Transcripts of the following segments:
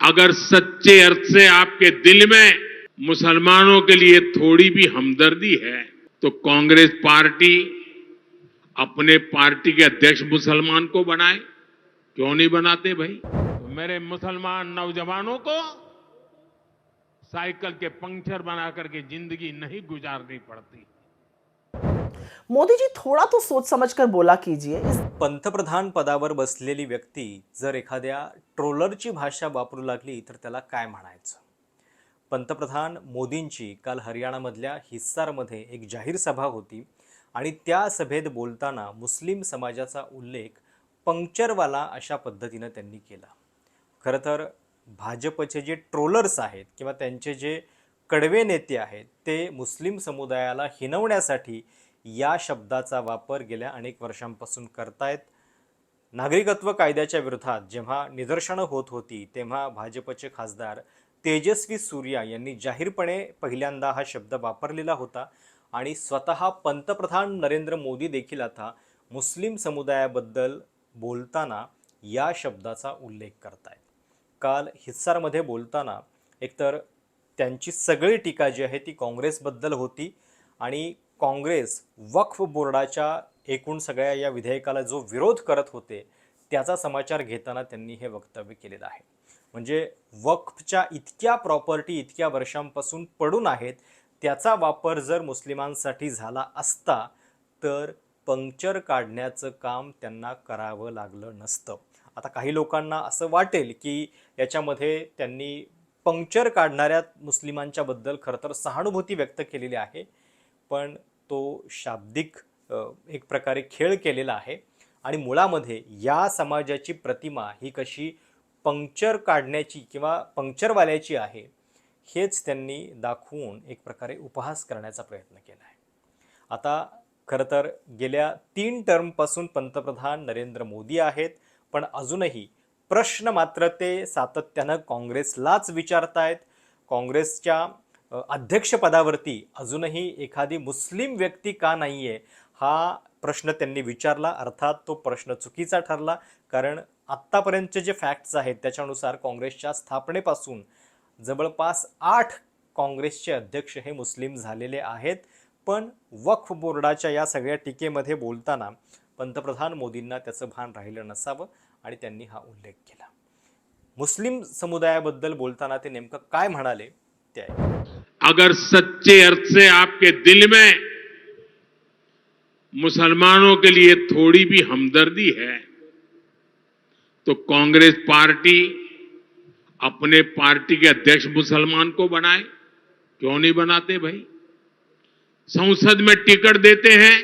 अगर सच्चे अर्थ से आपके दिल में मुसलमानों के लिए थोड़ी भी हमदर्दी है तो कांग्रेस पार्टी अपने पार्टी के अध्यक्ष मुसलमान को बनाए। क्यों नहीं बनाते भाई? तो मेरे मुसलमान नौजवानों को साइकिल के पंक्चर बना करके ज़िंदगी नहीं गुजारनी पड़ती। मोदी जी थोड़ा तो सोच समझकर बोला कीजिए. पंतप्रधान पदावर बसलेली व्यक्ती जर एखाद्या ट्रोलरची भाषा वापरू लागली तर त्याला काय म्हणायचं? पंतप्रधान मोदींची काल हरियाणामधल्या हिस्सारमध्ये एक जाहीर सभा होती आणि त्या सभेत बोलताना मुस्लिम समाजाचा उल्लेख पंक्चरवाला अशा पद्धतीनं त्यांनी केला. खरं तर भाजपचे जे ट्रोलर्स आहेत किंवा त्यांचे जे कडवे नेते आहेत ते मुस्लिम समुदायाला हिनवण्यासाठी या शब्दाचा वापर गेल्या अनेक वर्षांपासून करतायत. नागरिकत्व कायद्याच्या विरोधात जेव्हा निदर्शनं होत होती तेव्हा भाजपचे खासदार तेजस्वी सूर्या यांनी जाहीरपणे पहिल्यांदा हा शब्द वापरलेला होता आणि स्वतः पंतप्रधान नरेंद्र मोदी देखील आता मुस्लिम समुदायाबद्दल बोलताना या शब्दाचा उल्लेख करतायत. काल हिस्सारमध्ये बोलताना एकतर त्यांची सगळी टीका जी आहे ती काँग्रेसबद्दल होती आणि काँग्रेस वक्फ बोर्डाच्या एकूण सगळ्या या विधेयकाला जो विरोध करत होते त्याचा समाचार घेताना त्यांनी हे वक्तव्य केलेलं आहे. म्हणजे वक्फच्या इतक्या प्रॉपर्टी इतक्या वर्षांपासून पडून आहेत त्याचा वापर जर मुस्लिमांसाठी झाला असता तर पंक्चर काढण्याचं काम त्यांना करावं लागलं नसतं. आता काही लोकांना असं वाटेल की याच्यामध्ये त्यांनी पंक्चर काढणाऱ्या मुस्लिमांच्याबद्दल खरं तर सहानुभूती व्यक्त केलेली आहे पण तो शाब्दिक एक प्रकारे खेळ केलेला आहे. आणि मुळामध्ये या समाजाची प्रतिमा ही कशी पंक्चर काढण्याची किंवा पंक्चरवाल्याची आहे हेच त्यांनी दाखवून एक प्रकारे उपहास करण्याचा प्रयत्न केला आहे. आता खरं तर गेल्या तीन टर्मपासून पंतप्रधान नरेंद्र मोदी आहेत पण अजूनही प्रश्न मात्र ते सातत्यानं काँग्रेसलाच विचारतायत. काँग्रेसच्या अध्यक्षपदावरती अजूनही एखादी मुस्लिम व्यक्ती का नाही आहे हा प्रश्न त्यांनी विचारला. अर्थात तो प्रश्न चुकीचा ठरला. कारण आत्तापर्यंतचे जे फॅक्ट्स आहेत त्याच्यानुसार काँग्रेसच्या स्थापनेपासून जवळपास आठ काँग्रेसचे अध्यक्ष हे मुस्लिम झालेले आहेत. पण वक्फ बोर्डाच्या या सगळ्या टीकेमध्ये बोलताना पंतप्रधान मोदींना त्याचं भान राहिलं नसावं आणि त्यांनी हा उल्लेख केला. मुस्लिम समुदायाबद्दल बोलताना ते नेमकं काय म्हणाले ते आहे अगर सच्चे अर्थ से आपके दिल में मुसलमानों के लिए थोड़ी भी हमदर्दी है तो कांग्रेस पार्टी अपने पार्टी के अध्यक्ष मुसलमान को बनाए। क्यों नहीं बनाते भाई? संसद में टिकट देते हैं,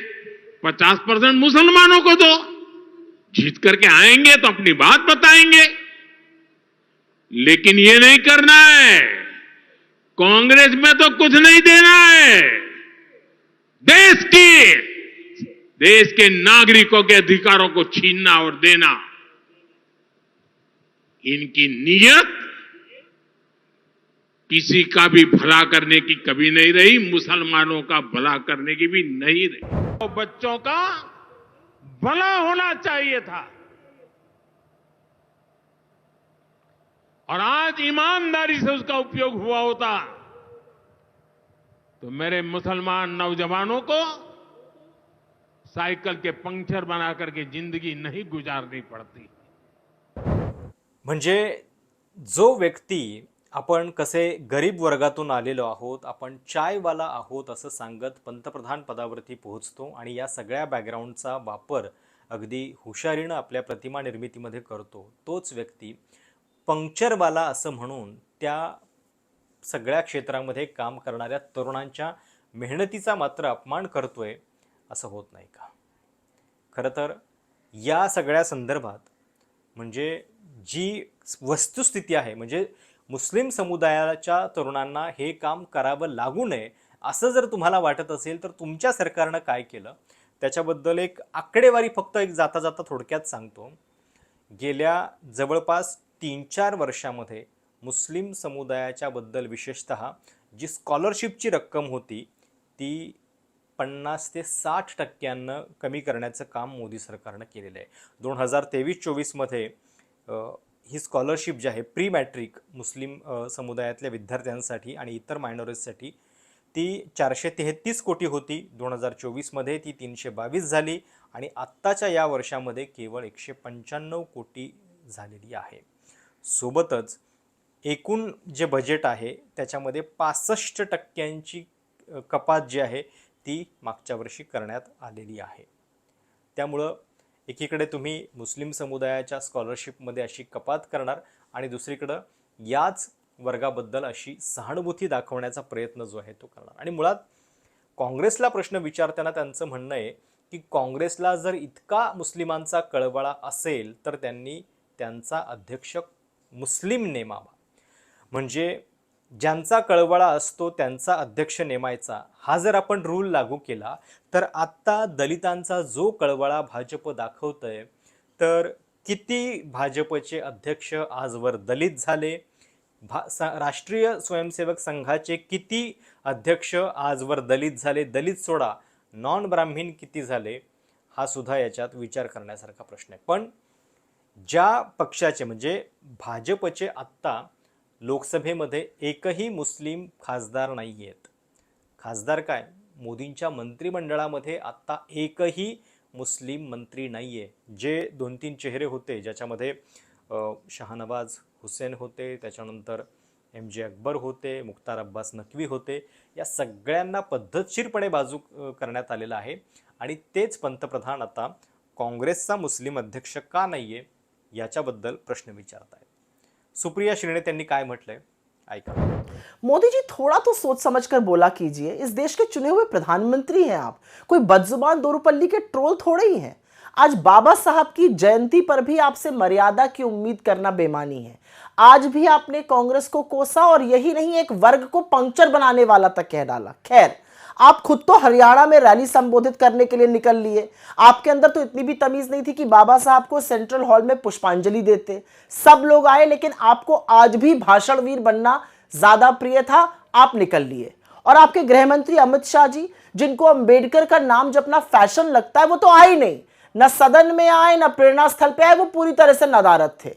पचास परसेंट मुसलमानों को दो। जीत करके आएँगे तो अपनी बात बताएँगे। लेकिन ये नहीं करना है। कांग्रेस में तो कुछ नहीं देना है। देश की, देश के नागरिकों के अधिकारों को छीनना और देना। इनकी नीयत किसी का भी भला करने की कभी नहीं रही, मुसलमानों का भला करने की भी नहीं रही। तो बच्चों का भला होना चाहिए था। और आज ईमानदारी से उसका उपयोग हुआ होता। तो मेरे मुसलमान नौजवानों को सायकल के पंक्चर बना करके जिंदगी नहीं गुजारनी पड़ती। म्हणजे जो व्यक्ती आपण कसे गरीब वर्गातून आलेलो आहोत आपण चायवाला आहोत असं सांगत पंतप्रधान पदावरती पोहोचतो आणि या सगळ्या बॅकग्राऊंडचा वापर अगदी हुशारीनं आपल्या प्रतिमा निर्मितीमध्ये करतो तोच व्यक्ती पंक्चरवाला असं म्हणून त्या सगळ्या क्षेत्रामध्ये काम करणाऱ्या तरुणांच्या मेहनतीचा मात्र अपमान करतोय असं होत नाही का? खरं तर या सगळ्या संदर्भात म्हणजे जी वस्तुस्थिती आहे म्हणजे मुस्लिम समुदायाच्या तरुणांना हे काम करावं लागू नये असं जर तुम्हाला वाटत असेल तर तुमच्या सरकारनं काय केलं? त्याच्याबद्दल एक आकडेवारी फक्त एक जाता जाता थोडक्यात सांगतो. गेल्या जवळपास तीन चार वर्षामध्ये मुस्लिम समुदायाच्याबद्दल विशेषत जी स्कॉलरशिपची रक्कम होती ती पन्नास ते साठ टक्क्यांनं कमी करण्याचं काम मोदी सरकारनं केलेलं आहे. दोन हजार तेवीस चोवीसमध्ये ही स्कॉलरशिप जी आहे प्री मॅट्रिक मुस्लिम समुदायातल्या विद्यार्थ्यांसाठी आणि इतर मायनॉरिटीजसाठी ती चारशे तेहतीस कोटी होती. दोन हजार चोवीसमध्ये ती तीनशे बावीस झाली आणि आत्ताच्या या वर्षामध्ये केवळ एकशे पंच्याण्णव कोटी झालेली आहे. सोबतच एकूण जे बजेट आहे त्याच्यामध्ये पासष्ट टक्क्यांची कपात जी आहे ती मागच्या वर्षी करण्यात आलेली आहे. त्यामुळं एकीकडे तुम्ही मुस्लिम समुदायाच्या स्कॉलरशिपमध्ये अशी कपात करणार आणि दुसरीकडं याच वर्गाबद्दल अशी सहानुभूती दाखवण्याचा प्रयत्न जो आहे तो करणार. आणि मुळात काँग्रेसला प्रश्न विचारताना त्यांचं म्हणणं आहे की काँग्रेसला जर इतका मुस्लिमांचा कळवळा असेल तर त्यांनी त्यांचा अध्यक्ष मुस्लिम नेमावा. म्हणजे ज्यांचा कळवळा असतो त्यांचा अध्यक्ष नेमायचा हा जर आपण रूल लागू केला तर आत्ता दलितांचा जो कळवळा भाजप दाखवतंय तर किती भाजपचे अध्यक्ष आजवर दलित झाले? भा स राष्ट्रीय स्वयंसेवक संघाचे किती अध्यक्ष आजवर दलित झाले? दलित सोडा नॉन ब्राह्मीण किती झाले? हा सुद्धा याच्यात विचार करण्यासारखा प्रश्न आहे. पण ज्या पक्षाचे म्हणजे भाजपचे आत्ता लोकसभेमध्ये एकही मुस्लिम खासदार नाही आहेत खासदार काय? मोदींच्या मंत्रिमंडळामध्ये आत्ता एकही मुस्लिम मंत्री नाही आहे जे दोन तीन चेहरे होते ज्याच्यामध्ये अ, शहानवाज हुसेन होते त्याच्यानंतर एम जे अकबर होते मुख्तार अब्बास नक्वी होते या सगळ्यांना पद्धतशीरपणे बाजू करण्यात आलेलं आहे. आणि तेच पंतप्रधान आता काँग्रेसचा मुस्लिम अध्यक्ष का नाही आहे याच्याबद्दल प्रश्न विचारत आहेत सुप्रिया श्रीने त्यांनी काय म्हटलंय? ऐका. मोदी जी थोड़ा तो सोच समझ कर बोला कीजिए, इस देश के चुने हुए प्रधानमंत्री हैं आप। कोई बदजुबान दोरुपल्ली के ट्रोल थोड़े ही हैं। आज बाबा साहब की जयंती पर भी आपसे मर्यादा की उम्मीद करना बेमानी है। आज भी आपने कांग्रेस को कोसा और यही नहीं, एक वर्ग को पंक्चर बनाने वाला तक कह डाला। खैर आप खुद तो हरियाणा में रैली संबोधित करने के लिए निकल लिए। आपके अंदर तो इतनी भी तमीज नहीं थी कि बाबा साहब को सेंट्रल हॉल में पुष्पांजलि देते। सब लोग आए, लेकिन आपको आज भी भाषणवीर बनना ज़्यादा प्रिय था। आप निकल लिए। और आपके गृह मंत्री अमित शाह जी, जिनको अंबेडकर का नाम जपना फ़ैशन लगता है, वो तो आए नहीं। न सदन में आए, न प्रेरणा स्थल पे आए, वो पूरी तरह से नदारत थे।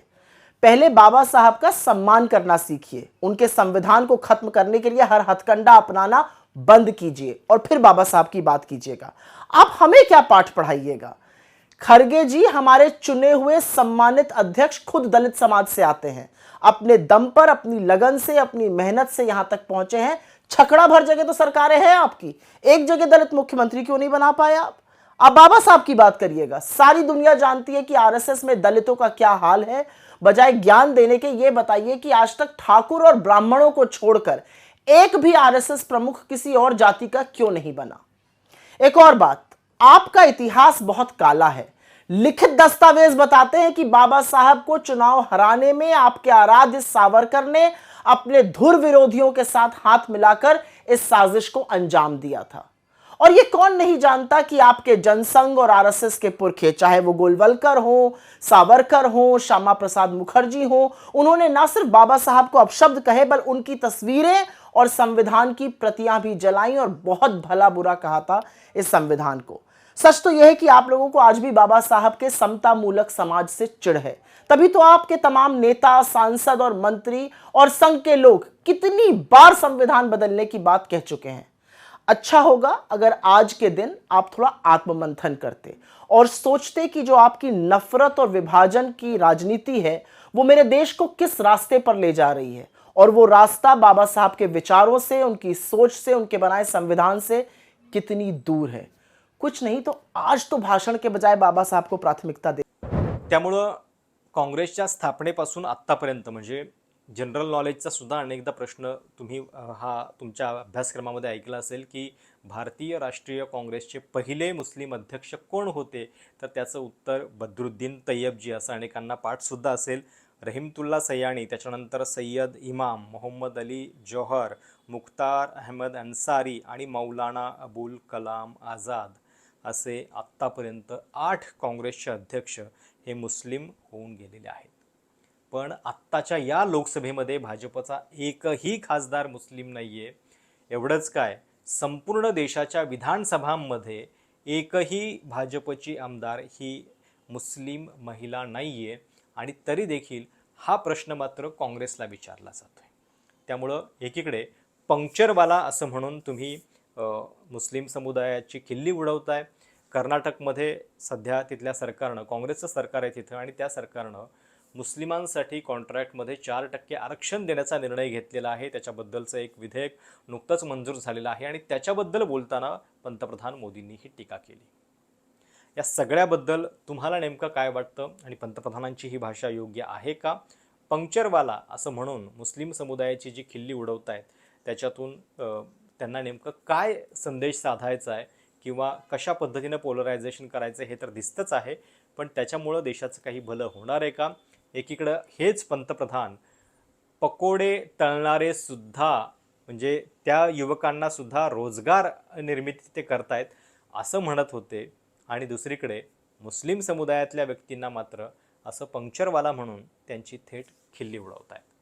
पहले बाबा साहब का सम्मान करना सीखिए। उनके संविधान को खत्म करने के लिए हर हथकंडा अपनाना बंद कीजिए और फिर बाबा साहब की बात कीजिएगा। आप हमें क्या पाठ पढ़ाइएगा? खरगे जी हमारे चुने हुए सम्मानित अध्यक्ष खुद दलित समाज से आते हैं। अपने दम पर, अपनी लगन से, अपनी मेहनत से यहाँ तक पहुँचे हैं। छकड़ा भर जगह तो सरकारें हैं आपकी। एक जगह दलित मुख्यमंत्री क्यों नहीं बना पाए आप? अब बाबा साहब की बात करिएगा। सारी दुनिया जानती है कि आरएसएस में दलितों का क्या हाल है। बजाय ज्ञान देने के ये बताइए कि आज तक ठाकुर और ब्राह्मणों को छोड़कर एक भी आरएसएस प्रमुख किसी और जाति का क्यों नहीं बना? एक और बात, आपका इतिहास बहुत काला है। लिखित दस्तावेज़ बताते हैं कि बाबा साहब को चुनाव हराने में, आपके आराध्य सावरकर ने अपने धुर विरोधियों के साथ हाथ मिलाकर इस साजिश को अंजाम दिया था। और ये कौन नहीं जानता कि आपके जनसंघ और आरएसएस के पुरखे चाहे वो गोलवलकर हो, सावरकर हो, श्यामा प्रसाद मुखर्जी हो, उन्होंने ना सिर्फ़ बाबा साहब को अपशब्द कहे बल उनकी तस्वीरें और संविधान की प्रतियाँ भी जलाई और बहुत भला बुरा कहा था इस संविधान को। सच तो यह है कि आप लोगों को आज भी बाबा साहब के समता मूलक समाज से चिढ़ है। तभी तो आपके तमाम नेता, सांसद और मंत्री और संघ के लोग कितनी बार संविधान बदलने की बात कह चुके हैं। अच्छा होगा अगर आज के दिन आप थोड़ा आत्ममंथन करते और सोचते कि जो आपकी नफरत और विभाजन की राजनीति है, वो मेरे देश को किस रास्ते पर ले जा रही है और वो रास्ता बाबा साहब के विचारों से उनकी सोच से उनके बनाए संविधान से कितनी दूर है। कुछ नहीं तो आज तो भाषण के बजाय बाबा साहब को प्राथमिकता दे। त्यामुळं काँग्रेसच्या स्थापनेपासून आत्तापर्यंत म्हणजे जनरल नॉलेजचा सुद्धा अनेकदा प्रश्न तुम्ही हा तुमच्या अभ्यासक्रमामध्ये ऐकला असेल की भारतीय राष्ट्रीय काँग्रेसचे पहिले मुस्लिम अध्यक्ष कोण होते? तर त्याचं उत्तर बद्रुद्दीन तय्यबजी असं अनेकांना पाठसुद्धा असेल. रहीमतुल्ला सयाणी त्याच्यानंतर सय्यद इमाम मोहम्मद अली जौहर मुख्तार अहमद अन्सारी आणि मौलाना अबुल कलाम आझाद असे आत्तापर्यंत आठ काँग्रेसचे अध्यक्ष हे मुस्लिम होऊन गेलेले आहेत. पण आत्ताच्या या लोकसभेमध्ये भाजपचा एकही खासदार मुस्लिम नाही आहे एवढंच काय संपूर्ण देशाच्या विधानसभांमध्ये एकही भाजपची आमदार ही मुस्लिम महिला नाही आहे आणि तरी देखील हा प्रश्न मात्र काँग्रेसला विचारला जातो आहे त्यामुळं एकीकडे पंक्चरवाला असं म्हणून तुम्ही मुस्लिम समुदायाची खिल्ली उडवताय. कर्नाटकमध्ये सध्या तिथल्या सरकारनं काँग्रेसचं सरकार आहे तिथं आणि त्या सरकारनं मुस्लिमांसाठी कॉन्ट्रॅक्टमध्ये चार टक्के आरक्षण देण्याचा निर्णय घेतलेला आहे. त्याच्याबद्दलचं एक विधेयक नुकतंच मंजूर झालेलं आहे आणि त्याच्याबद्दल बोलताना पंतप्रधान मोदींनी ही टीका केली. या सगळ्याबद्दल तुम्हाला नेमकं काय वाटतं आणि पंतप्रधानांची ही भाषा योग्य आहे का? पंक्चरवाला असं म्हणून मुस्लिम समुदायाची जी खिल्ली उडवत आहेत त्याच्यातून त्यांना नेमकं काय संदेश साधायचा आहे किंवा कशा पद्धतीनं पोलरायझेशन करायचं हे तर दिसतंच आहे पण त्याच्यामुळं देशाचं काही भलं होणार आहे का? एकीकडं हेच पंतप्रधान पकोडे तळणारे सुद्धा म्हणजे त्या युवकांना सुद्धा रोजगार निर्मिती ते करतायत असं म्हणत होते. आणि दुसरीकडे मुस्लिम समुदायातल्या व्यक्तींना मात्र असं पंक्चरवाला म्हणून त्यांची थेट खिल्ली उडवतायत.